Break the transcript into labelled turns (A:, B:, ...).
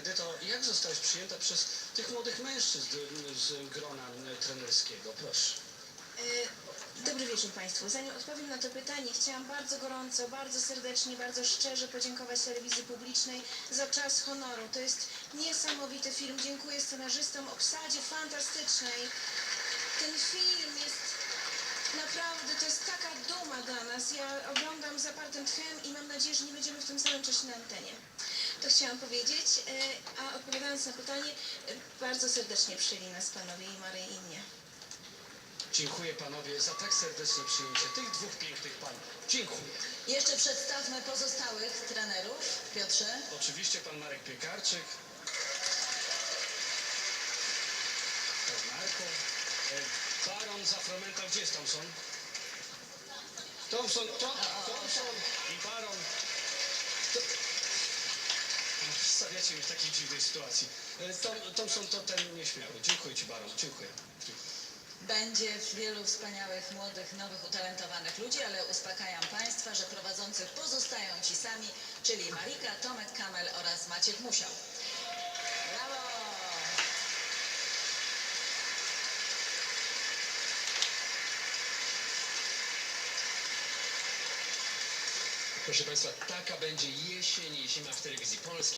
A: Edyto, jak zostałaś przyjęta przez tych młodych mężczyzn z grona trenerskiego? Proszę.
B: E, Dobry wieczór Państwu. Zanim odpowiem na to pytanie, chciałam bardzo gorąco, bardzo serdecznie, bardzo szczerze podziękować telewizji publicznej za czas honoru. To jest niesamowity film. Dziękuję scenarzystom, obsadzie fantastycznej. Ten film jest naprawdę, to jest taka duma dla nas. Ja oglądam zapartym tchem i mam nadzieję, że nie będziemy w tym samym czasie na antenie. To chciałam powiedzieć, e, a odpowiadając na pytanie, e, bardzo serdecznie przyjęli nas panowie i Maryję i mnie.
A: Dziękuję panowie za tak serdeczne przyjęcie tych dwóch pięknych panów. Dziękuję.
C: Jeszcze przedstawmy pozostałych trenerów. Piotrze.
A: Oczywiście pan Marek Piekarczyk. Pan Marko. E, Baron Zafromenta, gdzie jest Thompson? Thompson, to, Thompson i Baron. To... Stawiacie mnie w takiej dziwnej sytuacji. E, Tom, Thompson to ten nieśmiały. Dziękuję ci Baron, dziękuję. dziękuję.
C: Będzie wielu wspaniałych, młodych, nowych, utalentowanych ludzi, ale uspokajam Państwa, że prowadzących pozostają ci sami, czyli Marika, Tomek Kamel oraz Maciek Musiał. Brawo!
D: Proszę Państwa, taka będzie jesień i zima w telewizji polskiej.